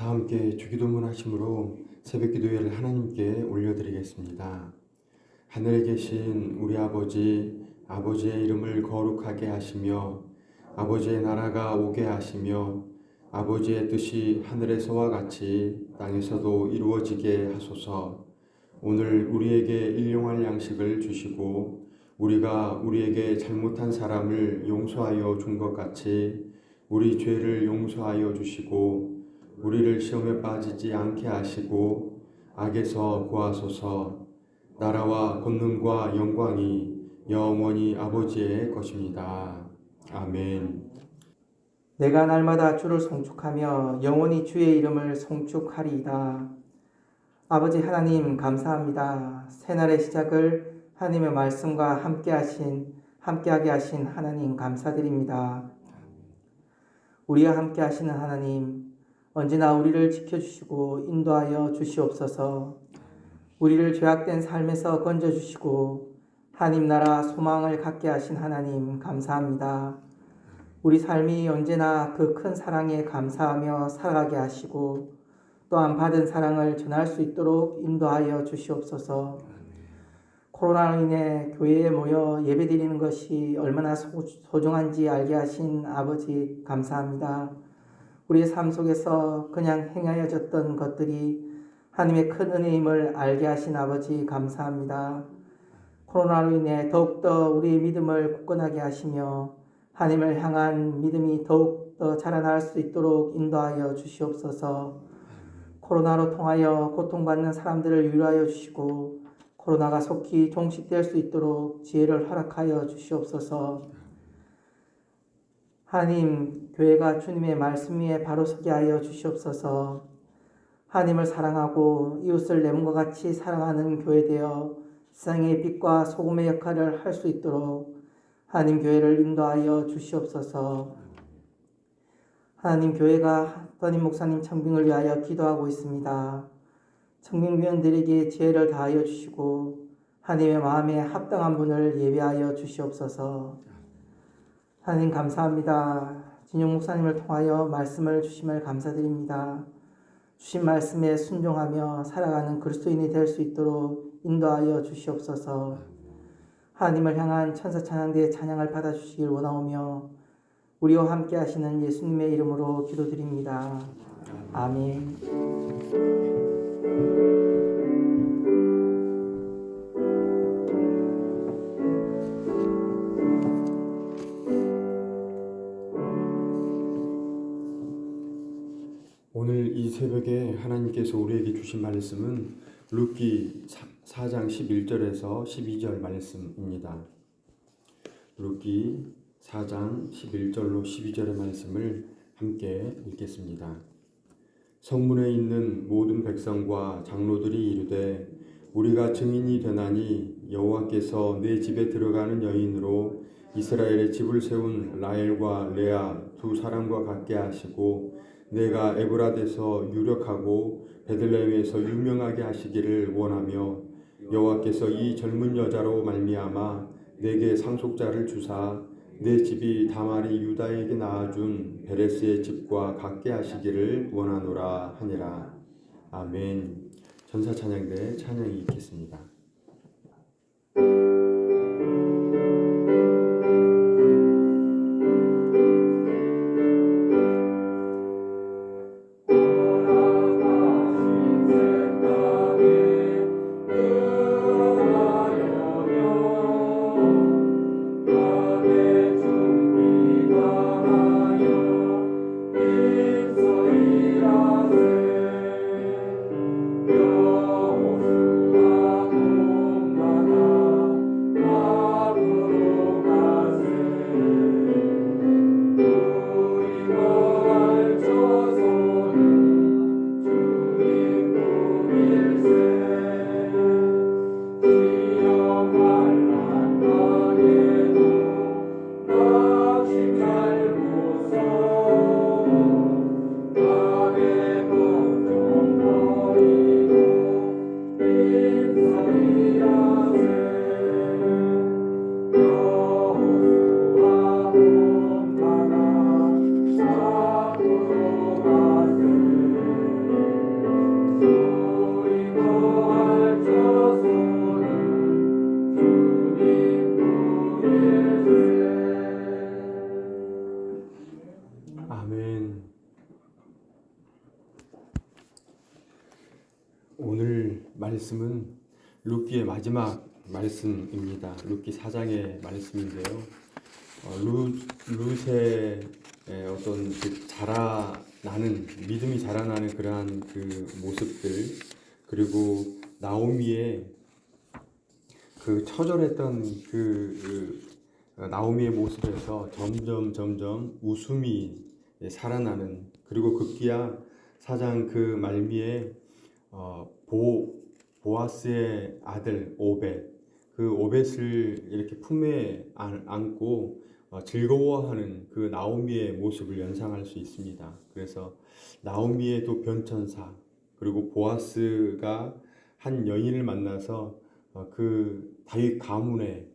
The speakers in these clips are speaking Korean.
다 함께 주기도문 하심으로 새벽 기도회를 하나님께 올려드리겠습니다. 하늘에 계신 우리 아버지, 아버지의 이름을 거룩하게 하시며 아버지의 나라가 오게 하시며 아버지의 뜻이 하늘에서와 같이 땅에서도 이루어지게 하소서. 오늘 우리에게 일용할 양식을 주시고 우리가 우리에게 잘못한 사람을 용서하여 준 것 같이 우리 죄를 용서하여 주시고 우리를 시험에 빠지지 않게 하시고 악에서 구하소서. 나라와 권능과 영광이 영원히 아버지의 것입니다. 아멘. 내가 날마다 주를 송축하며 영원히 주의 이름을 송축하리이다. 아버지 하나님 감사합니다. 새날의 시작을 하나님의 말씀과 함께 하신 함께하게 하신 하나님 감사드립니다. 우리와 함께 하시는 하나님 언제나 우리를 지켜주시고 인도하여 주시옵소서. 우리를 죄악된 삶에서 건져 주시고 하나님 나라 소망을 갖게 하신 하나님 감사합니다. 우리 삶이 언제나 그 큰 사랑에 감사하며 살아가게 하시고 또한 받은 사랑을 전할 수 있도록 인도하여 주시옵소서. 코로나로 인해 교회에 모여 예배드리는 것이 얼마나 소- 소중한지 알게 하신 아버지 감사합니다. 우리의 삶 속에서 그냥 행하여졌던 것들이 하나님의 큰 은혜임을 알게 하신 아버지 감사합니다. 코로나로 인해 더욱더 우리의 믿음을 굳건하게 하시며 하나님을 향한 믿음이 더욱더 자라날 수 있도록 인도하여 주시옵소서. 코로나로 통하여 고통받는 사람들을 위로하여 주시고 코로나가 속히 종식될 수 있도록 지혜를 허락하여 주시옵소서. 하나님, 교회가 주님의 말씀 위에 바로 서게 하여 주시옵소서. 하나님을 사랑하고 이웃을 내 몸과 같이 사랑하는 교회 되어 세상의 빛과 소금의 역할을 할 수 있도록 하나님 교회를 인도하여 주시옵소서. 하나님 교회가 떠님 목사님 청빙을 위하여 기도하고 있습니다. 청빙위원들에게 지혜를 다하여 주시고 하나님의 마음에 합당한 분을 예배하여 주시옵소서. 하나님 감사합니다. 진용 목사님을 통하여 말씀을 주심을 감사드립니다. 주신 말씀에 순종하며 살아가는 그리스도인이 될 수 있도록 인도하여 주시옵소서. 하나님을 향한 천사 찬양대의 찬양을 받아 주시길 원하오며 우리와 함께 하시는 예수님의 이름으로 기도드립니다. 아멘. 새벽에 하나님께서 우리에게 주신 말씀은 룻기 4장 11절에서 12절 말씀입니다. 룻기 4장 11절로 12절의 말씀을 함께 읽겠습니다. 성문에 있는 모든 백성과 장로들이 이르되 우리가 증인이 되나니 여호와께서 내 집에 들어가는 여인으로 이스라엘의 집을 세운 라엘과 레아 두 사람과 같게 하시고 내가 에브라데서 유력하고 베들레헴에서 유명하게 하시기를 원하며 여호와께서 이 젊은 여자로 말미암아 내게 상속자를 주사 내 집이 다말이 유다에게 낳아준 베레스의 집과 같게 하시기를 원하노라 하니라 아멘 전사 찬양대 찬양이 있겠습니다. 룻기 4장의 말씀인데요. 어, 룻, 룻의 에, 어떤 그 자라나는 믿음이 자라나는 그러한 그 모습들 그리고 나오미의 그 처절했던 그, 그 나오미의 모습에서 점점 점점 웃음이 살아나는 그리고 급기야 사장 그 말미에 어, 보 보아스의 아들 오벳 그 오벳을 이렇게 품에 안, 안고 어, 즐거워하는 그 나오미의 모습을 연상할 수 있습니다. 그래서 나오미의 또 변천사 그리고 보아스가 한 여인을 만나서 어, 그 다윗 가문에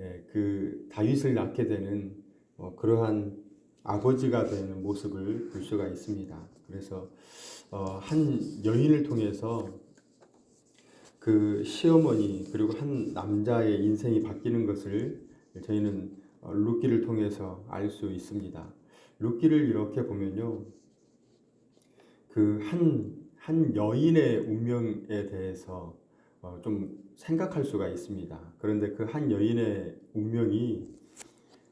예, 그 다윗을 낳게 되는 어, 그러한 아버지가 되는 모습을 볼 수가 있습니다. 그래서 어, 한 여인을 통해서 그 시어머니 그리고 한 남자의 인생이 바뀌는 것을 저희는 어, 룻기를 통해서 알 수 있습니다. 룻기를 이렇게 보면요, 그 한 한 여인의 운명에 대해서 어, 좀 생각할 수가 있습니다. 그런데 그 한 여인의 운명이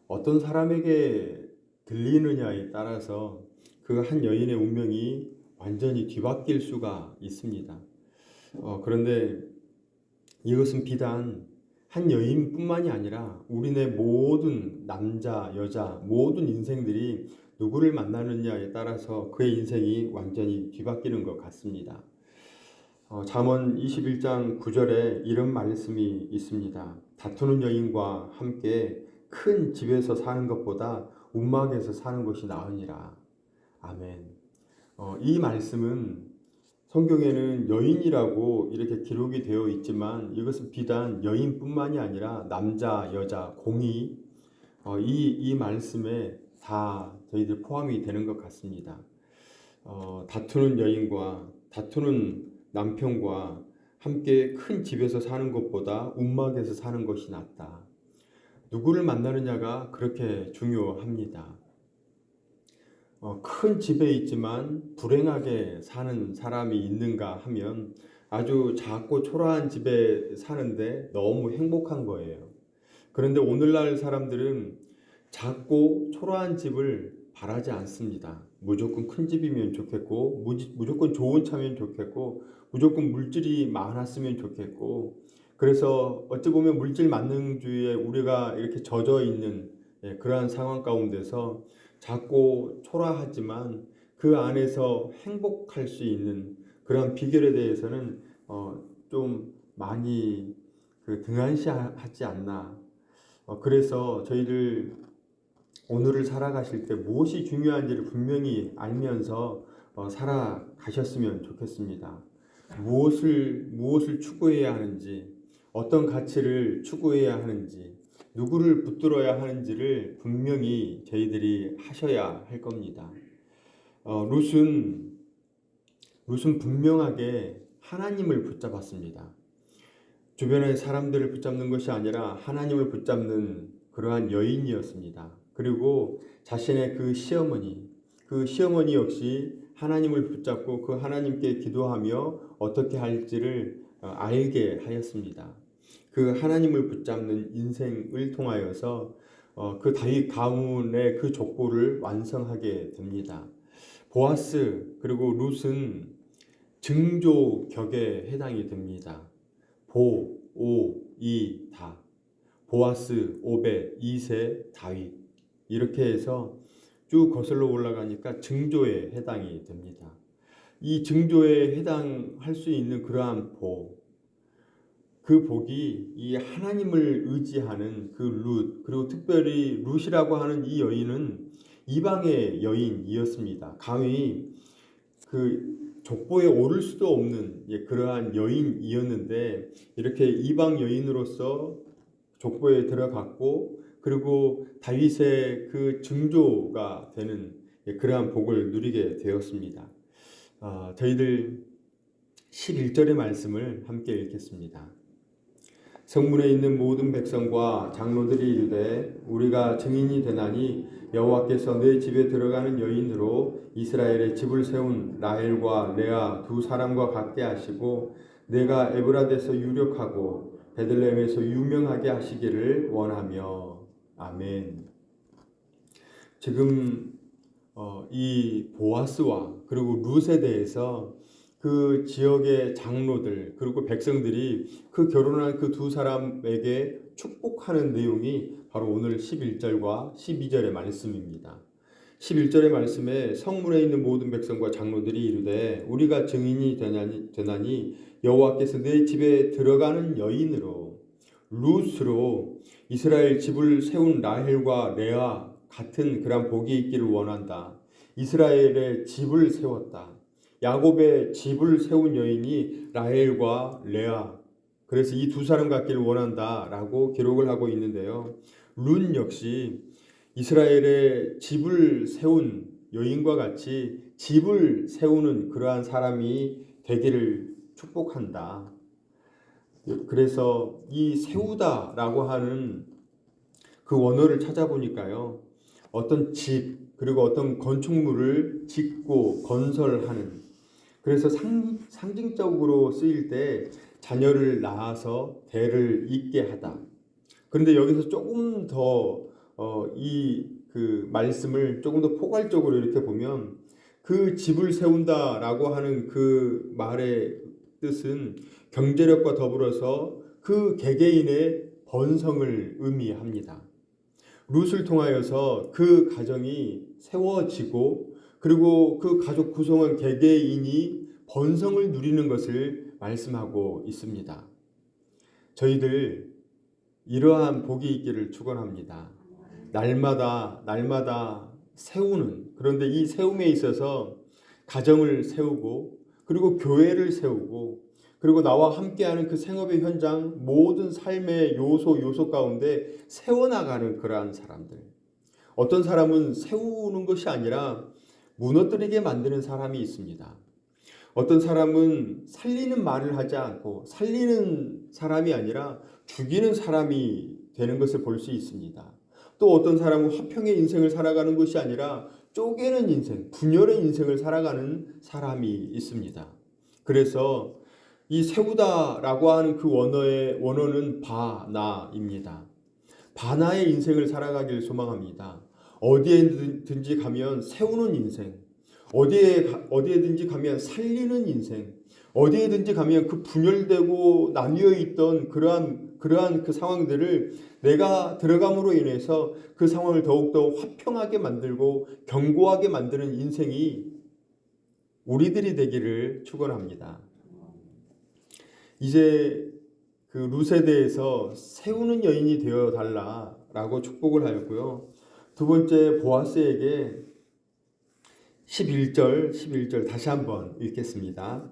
어떤 사람에게 들리느냐에 따라서 그 한 여인의 운명이 완전히 뒤바뀔 수가 있습니다. 어, 그런데 이것은 비단 한 여인뿐만이 아니라 우리네 모든 남자, 여자, 모든 인생들이 누구를 만나느냐에 따라서 그의 인생이 완전히 뒤바뀌는 것 같습니다. 어, 잠언 21장 9절에 이런 말씀이 있습니다. 다투는 여인과 함께 큰 집에서 사는 것보다 움막에서 사는 것이 나으니라. 아멘. 어, 이 말씀은 성경에는 여인이라고 이렇게 기록이 되어 있지만 이것은 비단 여인뿐만이 아니라 남자, 여자, 공이 어, 이, 이 말씀에 다 저희들 포함이 되는 것 같습니다. 어, 다투는 여인과 다투는 남편과 함께 큰 집에서 사는 것보다 움막에서 사는 것이 낫다. 누구를 만나느냐가 그렇게 중요합니다. 어, 큰 집에 있지만 불행하게 사는 사람이 있는가 하면 아주 작고 초라한 집에 사는데 너무 행복한 거예요. 그런데 오늘날 사람들은 작고 초라한 집을 바라지 않습니다. 무조건 큰 집이면 좋겠고, 무조건 좋은 차면 좋겠고, 무조건 물질이 많았으면 좋겠고, 그래서 어찌 보면 물질 만능주의에 우리가 이렇게 젖어 있는 예, 그러한 상황 가운데서 작고 초라하지만 그 안에서 행복할 수 있는 그러한 비결에 대해서는 어, 좀 많이 그 등한시하지 않나. 어, 그래서 저희들 오늘을 살아가실 때 무엇이 중요한지를 분명히 알면서 어, 살아가셨으면 좋겠습니다. 무엇을 무엇을 추구해야 하는지, 어떤 가치를 추구해야 하는지, 누구를 붙들어야 하는지를 분명히 저희들이 하셔야 할 겁니다. 어, 룻은 룻은 분명하게 하나님을 붙잡았습니다. 주변의 사람들을 붙잡는 것이 아니라 하나님을 붙잡는 그러한 여인이었습니다. 그리고 자신의 그 시어머니, 그 시어머니 역시 하나님을 붙잡고 그 하나님께 기도하며 어떻게 할지를 어, 알게 하였습니다. 그 하나님을 붙잡는 인생을 통하여서 어, 그 다윗 가문의 그 족보를 완성하게 됩니다. 보아스 그리고 룻은 증조 격에 해당이 됩니다. 보, 오, 이, 다. 보아스, 오베, 이세, 다윗. 이렇게 해서 쭉 거슬러 올라가니까 증조에 해당이 됩니다. 이 증조에 해당할 수 있는 그러한 복, 그 복이 이 하나님을 의지하는 그 룻, 그리고 특별히 룻이라고 하는 이 여인은 이방의 여인이었습니다. 감히 그 족보에 오를 수도 없는 예, 그러한 여인이었는데 이렇게 이방 여인으로서 족보에 들어갔고 그리고 다윗의 그 증조가 되는 예, 그러한 복을 누리게 되었습니다. 아, 저희들 11절의 말씀을 함께 읽겠습니다. 성문에 있는 모든 백성과 장로들이 이르되 우리가 증인이 되나니 여호와께서 내 집에 들어가는 여인으로 이스라엘의 집을 세운 라헬과 레아 두 사람과 같게 하시고 내가 에브라데서 유력하고 베들레헴에서 유명하게 하시기를 원하며 아멘. 지금 어, 이 보아스와 그리고 룻에 대해서 그 지역의 장로들 그리고 백성들이 그 결혼한 그 두 사람에게 축복하는 내용이 바로 오늘 11절과 12절의 말씀입니다. 11절의 말씀에 성문에 있는 모든 백성과 장로들이 이르되 우리가 증인이 되나니, 되나니 여호와께서 내 집에 들어가는 여인으로 룻으로 이스라엘 집을 세운 라헬과 레아 같은 그런 복이 있기를 원한다. 이스라엘의 집을 세웠다. 야곱의 집을 세운 여인이 라헬과 레아. 그래서 이 두 사람 같기를 원한다라고 기록을 하고 있는데요. 룬 역시 이스라엘의 집을 세운 여인과 같이 집을 세우는 그러한 사람이 되기를 축복한다. 그래서 이 세우다라고 하는 그 원어를 찾아보니까요. 어떤 집 그리고 어떤 건축물을 짓고 건설하는 그래서 상, 상징적으로 쓰일 때 자녀를 낳아서 대를 잇게 하다. 그런데 여기서 조금 더 이 그 말씀을 조금 더 포괄적으로 이렇게 보면 그 집을 세운다라고 하는 그 말의 뜻은 경제력과 더불어서 그 개개인의 번성을 의미합니다. 룻을 통하여서 그 가정이 세워지고 그리고 그 가족 구성원 개개인이 번성을 누리는 것을 말씀하고 있습니다. 저희들 이러한 복이 있기를 축원합니다. 날마다 날마다 세우는 그런데 이 세움에 있어서 가정을 세우고 그리고 교회를 세우고 그리고 나와 함께하는 그 생업의 현장 모든 삶의 요소 요소 가운데 세워나가는 그러한 사람들. 어떤 사람은 세우는 것이 아니라 무너뜨리게 만드는 사람이 있습니다. 어떤 사람은 살리는 말을 하지 않고 살리는 사람이 아니라 죽이는 사람이 되는 것을 볼 수 있습니다. 또 어떤 사람은 화평의 인생을 살아가는 것이 아니라 쪼개는 인생, 분열의 인생을 살아가는 사람이 있습니다. 그래서 이 세우다라고 하는 그 원어의 원어는 바나입니다. 바나의 인생을 살아가길 소망합니다. 어디에든지 가면 세우는 인생, 어디에 어디에든지 가면 살리는 인생, 어디에든지 가면 그 분열되고 나뉘어 있던 그러한 그러한 그 상황들을 내가 들어감으로 인해서 그 상황을 더욱더 화평하게 만들고 견고하게 만드는 인생이 우리들이 되기를 축원합니다. 이제 그 대해서 세우는 여인이 되어 달라라고 축복을 하였고요. 두 번째 보아스에게 11절 11절 다시 한번 읽겠습니다.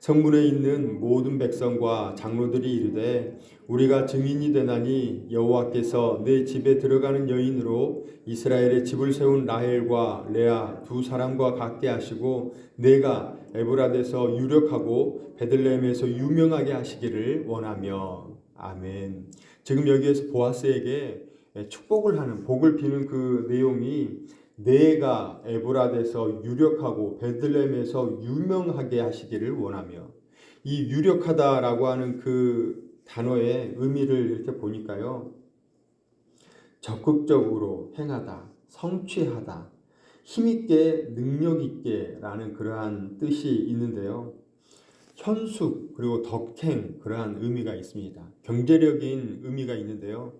성문에 있는 모든 백성과 장로들이 이르되 우리가 증인이 되나니 여호와께서 내 집에 들어가는 여인으로 이스라엘의 집을 세운 라헬과 레아 두 사람과 같게 하시고 내가 에브라데서 유력하고 베들레헴에서 유명하게 하시기를 원하며 아멘. 지금 여기에서 보아스에게 축복을 하는 복을 비는 그 내용이 내가 에브라데서 유력하고 베들레헴에서 유명하게 하시기를 원하며 이 유력하다라고 하는 그 단어의 의미를 이렇게 보니까요. 적극적으로 행하다, 성취하다, 힘있게, 능력있게 라는 그러한 뜻이 있는데요. 현숙, 그리고 덕행, 그러한 의미가 있습니다. 경제력인 의미가 있는데요.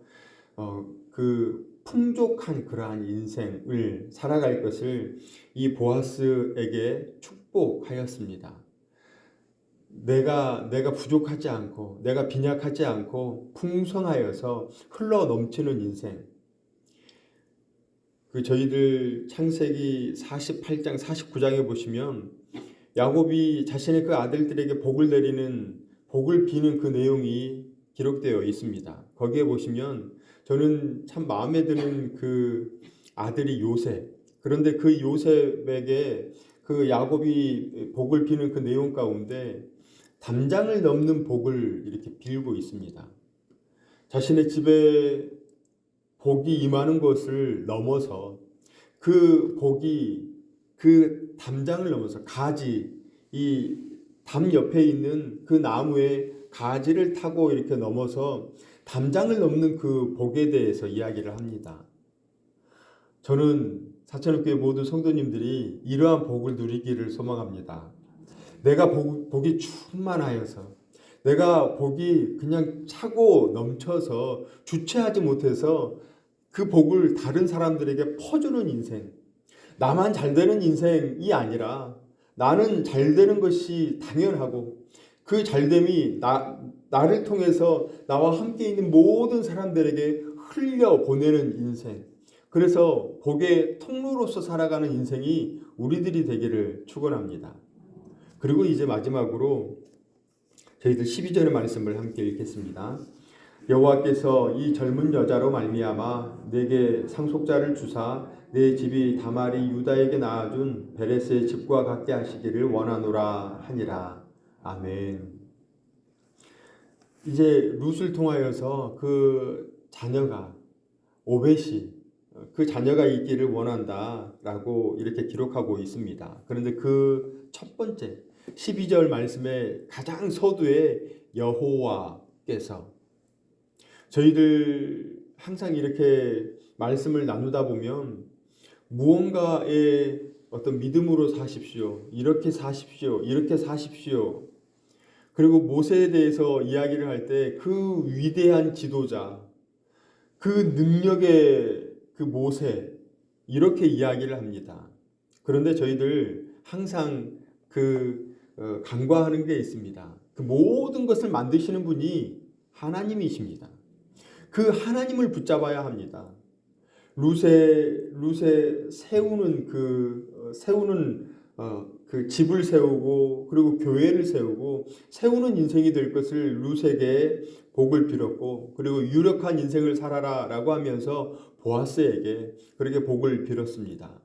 어, 그 풍족한 그러한 인생을 살아갈 것을 이 보아스에게 축복하였습니다. 내가 내가 부족하지 않고 내가 빈약하지 않고 풍성하여서 흘러 넘치는 인생. 그 저희들 창세기 48장 49장에 보시면 야곱이 자신의 그 아들들에게 복을 내리는 복을 비는 그 내용이 기록되어 있습니다. 거기에 보시면 저는 참 마음에 드는 그 아들이 요셉. 그런데 그 요셉에게 그 야곱이 복을 비는 그 내용 가운데 담장을 넘는 복을 이렇게 빌고 있습니다. 자신의 집에 복이 임하는 것을 넘어서 그 복이 그 담장을 넘어서 가지 이 담 옆에 있는 그 나무의 가지를 타고 이렇게 넘어서 담장을 넘는 그 복에 대해서 이야기를 합니다. 저는 사천교회 모든 성도님들이 이러한 복을 누리기를 소망합니다. 내가 복, 복이 충만하여서 내가 복이 그냥 차고 넘쳐서 주체하지 못해서 그 복을 다른 사람들에게 퍼주는 인생. 나만 잘 되는 인생이 아니라 나는 잘 되는 것이 당연하고 그 잘됨이 나, 나를 통해서 나와 함께 있는 모든 사람들에게 흘려 보내는 인생. 그래서 복의 통로로서 살아가는 인생이 우리들이 되기를 축원합니다. 그리고 이제 마지막으로 저희들 12절의 말씀을 함께 읽겠습니다. 여호와께서 이 젊은 여자로 말미암아 내게 상속자를 주사 내 집이 다말이 유다에게 낳아준 베레스의 집과 같게 하시기를 원하노라 하니라. 아멘. 이제 룻을 통하여서 그 자녀가 오벳이 그 자녀가 있기를 원한다라고 이렇게 기록하고 있습니다. 그런데 그 첫 번째 12절 말씀에 가장 서두에 여호와께서 저희들 항상 이렇게 말씀을 나누다 보면 무언가의 어떤 믿음으로 사십시오. 이렇게 사십시오. 이렇게 사십시오. 그리고 모세에 대해서 이야기를 할 때 그 위대한 지도자, 그 능력의 그 모세, 이렇게 이야기를 합니다. 그런데 저희들 항상 그 어, 간과하는 게 있습니다. 그 모든 것을 만드시는 분이 하나님이십니다. 그 하나님을 붙잡아야 합니다. 루세 루세 세우는 그 어, 세우는 어, 그 집을 세우고 그리고 교회를 세우고 세우는 인생이 될 것을 루세에게 복을 빌었고 그리고 유력한 인생을 살아라라고 하면서 보아스에게 그렇게 복을 빌었습니다.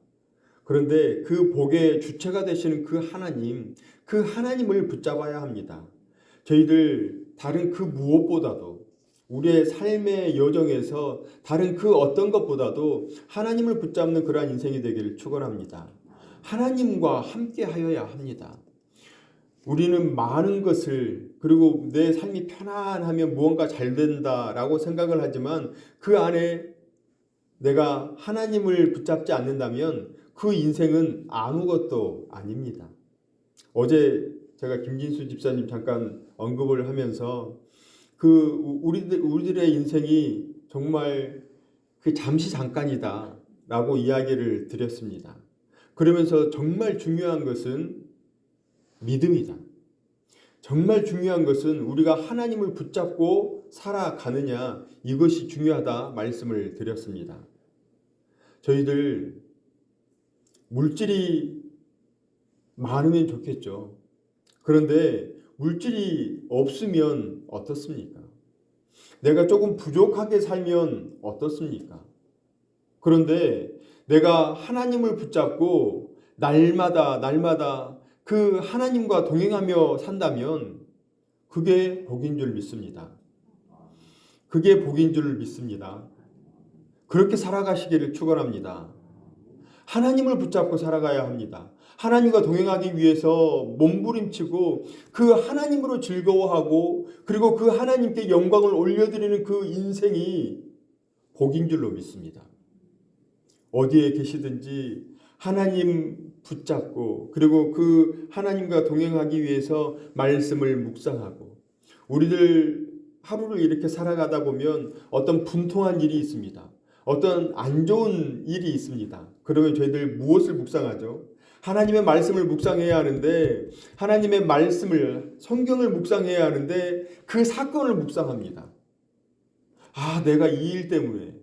그런데 그 복의 주체가 되시는 그 하나님, 그 하나님을 붙잡아야 합니다. 저희들 다른 그 무엇보다도 우리의 삶의 여정에서 다른 그 어떤 것보다도 하나님을 붙잡는 그러한 인생이 되기를 축원합니다. 하나님과 함께 하여야 합니다. 우리는 많은 것을 그리고 내 삶이 편안하면 무언가 잘 된다라고 생각을 하지만 그 안에 내가 하나님을 붙잡지 않는다면 그 인생은 아무것도 아닙니다. 어제 제가 김진수 집사님 잠깐 언급을 하면서 그 우리들 우리들의 인생이 정말 그 잠시 잠깐이다라고 이야기를 드렸습니다. 그러면서 정말 중요한 것은 믿음이다. 정말 중요한 것은 우리가 하나님을 붙잡고 살아가느냐 이것이 중요하다 말씀을 드렸습니다. 저희들 물질이 많으면 좋겠죠. 그런데 물질이 없으면 어떻습니까? 내가 조금 부족하게 살면 어떻습니까? 그런데 내가 하나님을 붙잡고 날마다 날마다 그 하나님과 동행하며 산다면 그게 복인 줄 믿습니다. 그게 복인 줄 믿습니다. 그렇게 살아가시기를 축원합니다. 하나님을 붙잡고 살아가야 합니다. 하나님과 동행하기 위해서 몸부림치고 그 하나님으로 즐거워하고 그리고 그 하나님께 영광을 올려드리는 그 인생이 복인 줄로 믿습니다. 어디에 계시든지 하나님 붙잡고 그리고 그 하나님과 동행하기 위해서 말씀을 묵상하고 우리들 하루를 이렇게 살아가다 보면 어떤 분통한 일이 있습니다. 어떤 안 좋은 일이 있습니다. 그러면 저희들 무엇을 묵상하죠? 하나님의 말씀을 묵상해야 하는데 하나님의 말씀을 성경을 묵상해야 하는데 그 사건을 묵상합니다. 아, 내가 이 일 때문에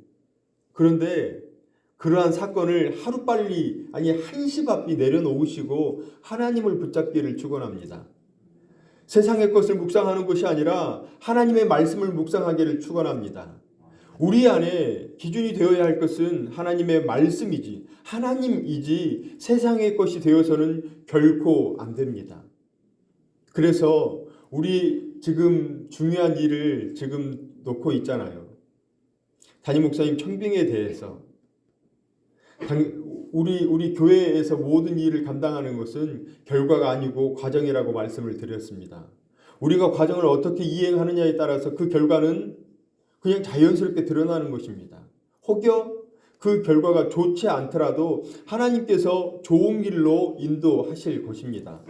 그런데 그러한 사건을 하루빨리 아니 한시 앞이 내려놓으시고 하나님을 붙잡기를 축원합니다. 세상의 것을 묵상하는 것이 아니라 하나님의 말씀을 묵상하기를 축원합니다. 우리 안에 기준이 되어야 할 것은 하나님의 말씀이지 하나님이지 세상의 것이 되어서는 결코 안 됩니다. 그래서 우리 지금 중요한 일을 지금 놓고 있잖아요. 담임 목사님 청빙에 대해서 당- 우리 우리 교회에서 모든 일을 감당하는 것은 결과가 아니고 과정이라고 말씀을 드렸습니다. 우리가 과정을 어떻게 이행하느냐에 따라서 그 결과는 그냥 자연스럽게 드러나는 것입니다. 혹여 그 결과가 좋지 않더라도 하나님께서 좋은 길로 인도하실 것입니다.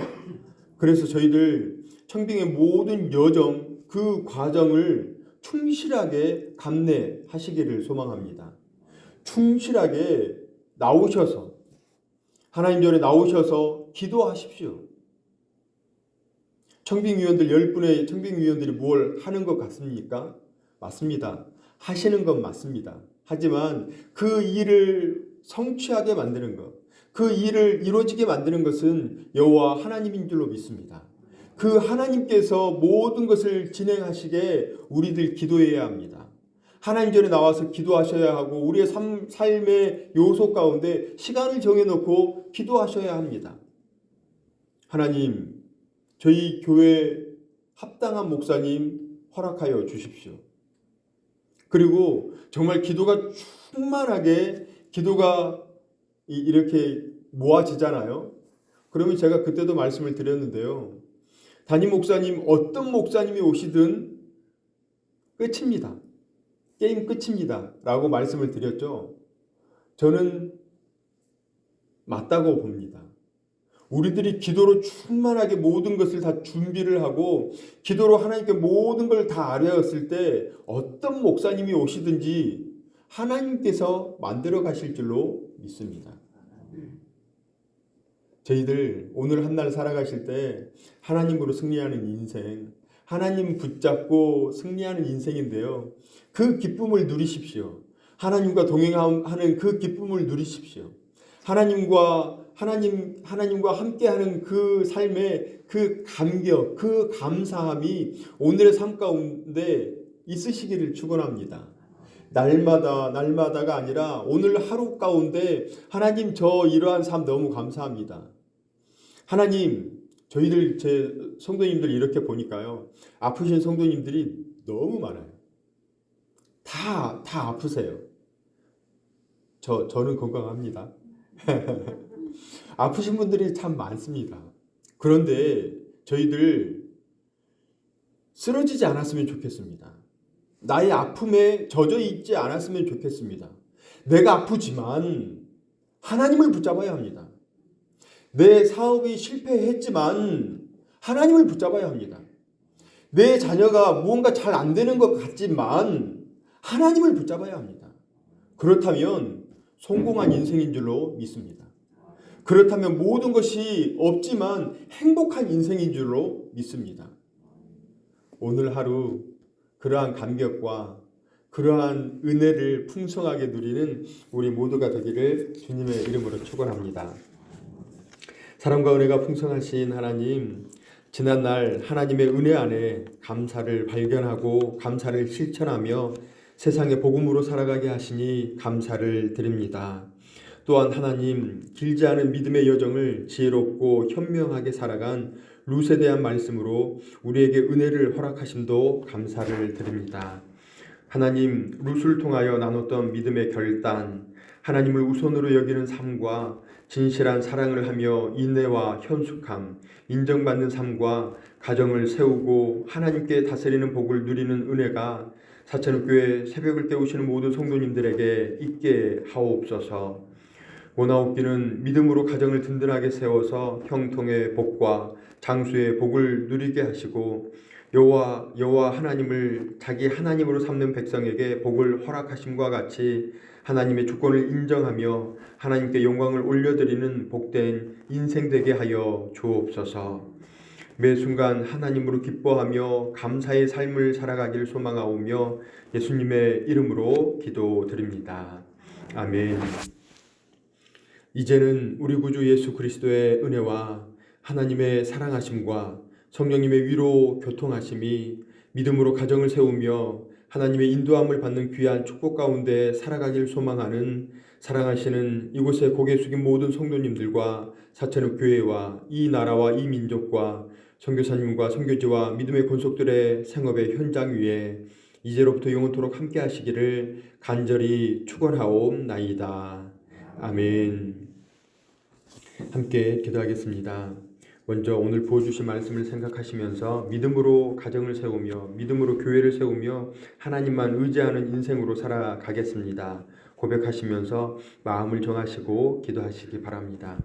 그래서 저희들 청빙의 모든 여정 그 과정을 충실하게 감내하시기를 소망합니다. 충실하게 나오셔서 하나님 전에 나오셔서 기도하십시오. 청빙위원들 10분의 청빙위원들이 뭘 하는 것 같습니까? 맞습니다. 하시는 건 맞습니다. 하지만 그 일을 성취하게 만드는 것, 그 일을 이루어지게 만드는 것은 여호와 하나님인 줄로 믿습니다. 그 하나님께서 모든 것을 진행하시게 우리들 기도해야 합니다. 하나님 전에 나와서 기도하셔야 하고 우리의 삶, 삶의 요소 가운데 시간을 정해놓고 기도하셔야 합니다. 하나님, 저희 교회 합당한 목사님 허락하여 주십시오. 그리고 정말 기도가 충만하게 기도가 이- 이렇게 모아지잖아요. 그러면 제가 그때도 말씀을 드렸는데요. 담임 목사님 어떤 목사님이 오시든 끝입니다. 게임 끝입니다. 라고 말씀을 드렸죠. 저는 맞다고 봅니다. 우리들이 기도로 충만하게 모든 것을 다 준비를 하고 기도로 하나님께 모든 걸 다 아뢰었을 때 어떤 목사님이 오시든지 하나님께서 만들어 가실 줄로 믿습니다. 저희들 오늘 한 날 살아가실 때 하나님으로 승리하는 인생, 하나님 붙잡고 승리하는 인생인데요. 그 기쁨을 누리십시오. 하나님과 동행하는 그 기쁨을 누리십시오. 하나님과 하나님 하나님과 함께하는 그 삶의 그 감격, 그 감사함이 오늘의 삶 가운데 있으시기를 축원합니다. 날마다 날마다가 아니라 오늘 하루 가운데 하나님 저 이러한 삶 너무 감사합니다. 하나님 저희들 제 성도님들 이렇게 보니까요 아프신 성도님들이 너무 많아요. 다 다 아프세요. 저 저는 건강합니다. 아프신 분들이 참 많습니다. 그런데 저희들 쓰러지지 않았으면 좋겠습니다. 나의 아픔에 젖어 있지 않았으면 좋겠습니다. 내가 아프지만 하나님을 붙잡아야 합니다. 내 사업이 실패했지만 하나님을 붙잡아야 합니다. 내 자녀가 무언가 잘 안 되는 것 같지만 하나님을 붙잡아야 합니다. 그렇다면 성공한 인생인 줄로 믿습니다. 그렇다면 모든 것이 없지만 행복한 인생인 줄로 믿습니다. 오늘 하루 그러한 감격과 그러한 은혜를 풍성하게 누리는 우리 모두가 되기를 주님의 이름으로 축원합니다. 사랑과 은혜가 풍성하신 하나님, 지난날 하나님의 은혜 안에 감사를 발견하고 감사를 실천하며 세상의 복음으로 살아가게 하시니 감사를 드립니다. 또한 하나님 길지 않은 믿음의 여정을 지혜롭고 현명하게 살아간 룻에 대한 말씀으로 우리에게 은혜를 허락하심도 감사를 드립니다. 하나님 룻을 통하여 나눴던 믿음의 결단, 하나님을 우선으로 여기는 삶과 진실한 사랑을 하며 인내와 현숙함, 인정받는 삶과 가정을 세우고 하나님께 다스리는 복을 누리는 은혜가 사천교회 새벽을 깨우시는 모든 성도님들에게 있게 하옵소서. 원하옵기는 믿음으로 가정을 든든하게 세워서 형통의 복과 장수의 복을 누리게 하시고 여호와 여호와 하나님을 자기 하나님으로 삼는 백성에게 복을 허락하심과 같이 하나님의 주권을 인정하며 하나님께 영광을 올려드리는 복된 인생 되게 하여 주옵소서. 매 순간 하나님으로 기뻐하며 감사의 삶을 살아가길 소망하오며 예수님의 이름으로 기도드립니다. 아멘. 이제는 우리 구주 예수 그리스도의 은혜와 하나님의 사랑하심과 성령님의 위로 교통하심이 믿음으로 가정을 세우며 하나님의 인도함을 받는 귀한 축복 가운데 살아가길 소망하는 사랑하시는 이곳에 고개 숙인 모든 성도님들과 사천읍 교회와 이 나라와 이 민족과 선교사님과 선교지와 믿음의 권속들의 생업의 현장 위에 이제로부터 영원토록 함께 하시기를 간절히 축원하옵나이다. 아멘. 함께 기도하겠습니다. 먼저 오늘 부어주신 말씀을 생각하시면서 믿음으로 가정을 세우며 믿음으로 교회를 세우며 하나님만 의지하는 인생으로 살아가겠습니다. 고백하시면서 마음을 정하시고 기도하시기 바랍니다.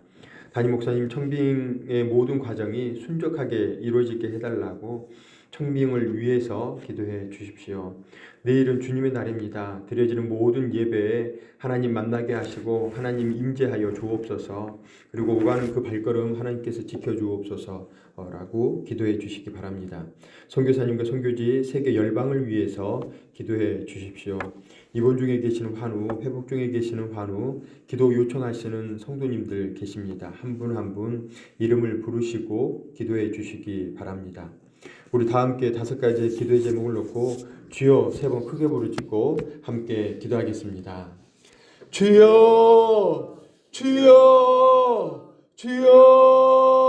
담임 목사님 청빙의 모든 과정이 순적하게 이루어지게 해달라고 청빙을 위해서 기도해 주십시오. 내일은 주님의 날입니다. 드려지는 모든 예배에 하나님 만나게 하시고 하나님 임재하여 주옵소서. 그리고 오가는 그 발걸음 하나님께서 지켜 주옵소서라고 기도해 주시기 바랍니다. 선교사님과 선교지 세계 열방을 위해서 기도해 주십시오. 입원 중에 계시는 환우, 회복 중에 계시는 환우, 기도 요청하시는 성도님들 계십니다. 한 분 한분 이름을 부르시고 기도해 주시기 바랍니다. 우리 다 함께 다섯 가지 기도의 제목을 놓고 주여 세 번 크게 부르짖고 함께 기도하겠습니다. 주여 주여 주여